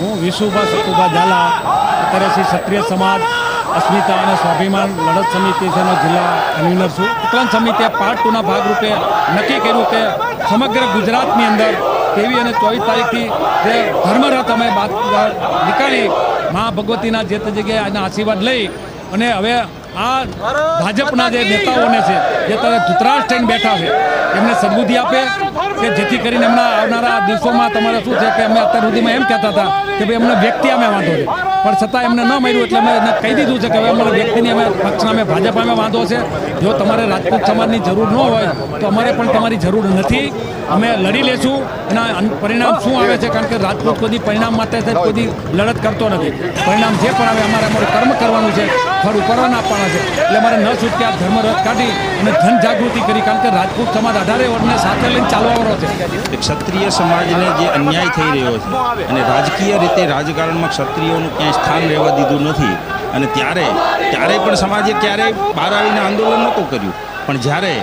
હું વિશુભા સતુભા ઝાલા, અત્યારે શ્રી ક્ષત્રિય સમાજ, અસ્મિતા અને સ્વાભિમાન લડત સમિતિ છે જિલ્લા કન્વીનર છું. ઉત્કલન સમિતિએ પાર્ટ ટુના ભાગરૂપે નક્કી કર્યું કે સમગ્ર ગુજરાતની અંદર તેવી અને ચોવીસ તારીખથી જે ધર્મરથ અમે બાદ નીકાળી મા ભગવતીના જે તે જગ્યાએ આના આશીર્વાદ લઈ અને હવે આ ભાજપના જે નેતાઓને છે, જે ત્યારે ધૂતરાજ થઈને બેઠા છે, એમને સદબુદ્ધિ આપે કે જેથી કરીને એમના આવનારા દિવસોમાં તમારે શું છે કે અમે અત્યાર સુધીમાં એમ કહેતા હતા કે ભાઈ અમને વ્યક્તિ અમે વાંધો છે. પણ છતાં એમને ન મળ્યું એટલે અમે એને કહી દીધું છે કે હવે અમારે વ્યક્તિની અમે પક્ષના અમે ભાજપ અમે વાંધો છે. જો તમારે રાજપૂત સમાજની જરૂર ન હોય તો અમારે પણ તમારી જરૂર નથી. અમે લડી લેશું એના પરિણામ શું આવે છે? કારણ કે રાજપૂત કોઈ પરિણામ માટે કોઈ લડત કરતો નથી. પરિણામ જે પણ આવે અમારે અમારું કર્મ કરવાનું છે. ફળ ઉપરવાના આપવાના છે. એટલે અમારે ન છૂટકે આ ધર્મરથ કાઢી અને ધન જાગૃતિ કરી. કારણ કે રાજપૂત સમાજ અઢારે વર્ગને સાથે લઈને ચાલવાનો છે. ક્ષત્રિય સમાજને જે અન્યાય થઈ રહ્યો છે અને રાજકીય રીતે રાજકારણમાં ક્ષત્રિયોનું ક્યાંય સ્થાન રહેવા દીધું નથી. અને ત્યારે ત્યારે પણ સમાજે ક્યારેય બહાર આવીને આંદોલન નહોતું કર્યું. પણ જ્યારે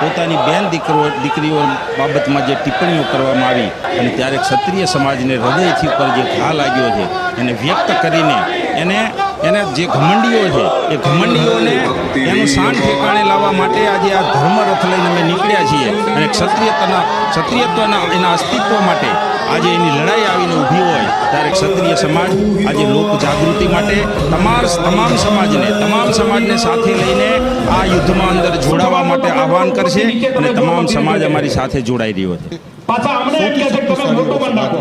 પોતાની બેન દીકરો, દીકરીઓ બાબતમાં જે ટિપ્પણીઓ કરવામાં આવી અને ત્યારે ક્ષત્રિય સમાજને હૃદયથી ઉપર જે ઘા લાગ્યો છે, એને વ્યક્ત કરીને એને એને જે ઘમંડીઓ છે એ ઘમંડીઓને એનું શાન ઠેકાણે લાવવા માટે આજે આ ધર્મરથ લઈને અમે નીકળ્યા છીએ. અને ક્ષત્રિયતાના ક્ષત્રિયત્વના એના અસ્તિત્વ માટે આજે એની લડાઈ આવીને ઊભી હોય ત્યારે ક્ષત્રિય સમાજ આજે લોક જાગૃતિ માટે તમામ તમામ સમાજને તમામ સમાજને સાથે લઈને આ યુદ્ધમાં અંદર જોડાવા માટે આહવાન કરશે અને તમામ સમાજ અમારી સાથે જોડાઈ રહ્યો છે. પાછા અમને એમ કહે છે કે તમે મોટું કરી નાખો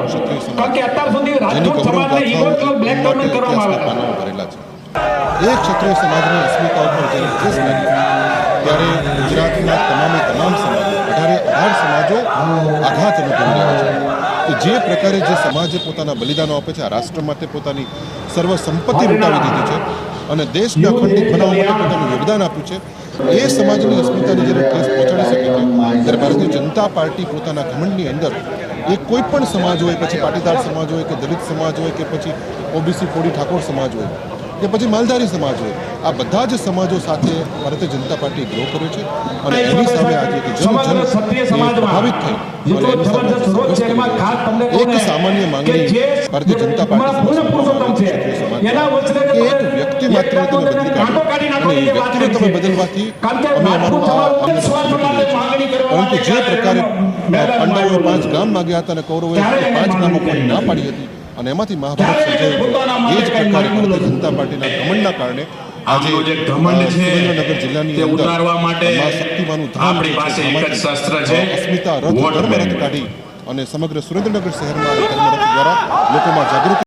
કારણ કે અત્યાર સુધી રાજકોટ સમાજને ઈગો ક્લબ બ્લેક ડાયમંડ કરવામાં આવ્યા હતા છે. એ ક્ષત્રિય સમાજની અસ્મિતા ઉપર જ્યારે કેસ ત્યારે ગુજરાતના તમામે તમામ સમાજો અઢારે અઢાર સમાજો આઘાત અનુભવી રહ્યા છે. કે જે પ્રકારે જે સમાજે પોતાના બલિદાનો આપે છે, આ રાષ્ટ્ર માટે પોતાની સર્વ સંપત્તિ લૂંટાવી દીધી છે અને દેશને અખંડિત બનાવવા માટે પોતાનું યોગદાન આપ્યું છે, એ સમાજની અસ્મિતાને જ્યારે ઠેસ પહોંચાડી શકે છે, ત્યારે ભારતીય જનતા પાર્ટી પોતાના ઘમંડની અંદર એ કોઈ પણ સમાજ હોય, પછી પાટીદાર સમાજ હોય કે દલિત સમાજ હોય કે પછી ઓબીસી કોડી ઠાકોર સમાજ હોય કે પછી માલધારી સમાજ હોય આ બધા જ સમાજો સાથે ભારતીય જનતા પાર્ટી ગ્રો કર્યો છે અને એની સામે આજે પ્રભાવિત થઈ એક સામાન્ય માંગણી ભારતીય જનતા પાર્ટી એક વ્યક્તિ માત્ર તમે બદલી કાઢો. અને એ વ્યક્તિને તમે બદલવાથી અમે અમારું પરંતુ જે પ્રકારે પાંડવોએ પાંચ ગામ માંગ્યા હતા અને કૌરવોએ પાંચ ગામો કોઈ ના પાડી હતી. અને એમાંથી મહાભારત સર્જાયું એ જ પ્રકારે ભારતીય જનતા પાર્ટીના ઘમંડના કારણે આજે જે ઘમંડ છે સુરેન્દ્રનગર જિલ્લાની અંદર ઉતારવા માટે શક્તિમાનું ધામ છે, અસ્મિતા રથ ધર્મ રથ કાઢી અને સમગ્ર સુરેન્દ્રનગર શહેરમાં ધર્મ રથ દ્વારા લોકોમાં જાગૃતિ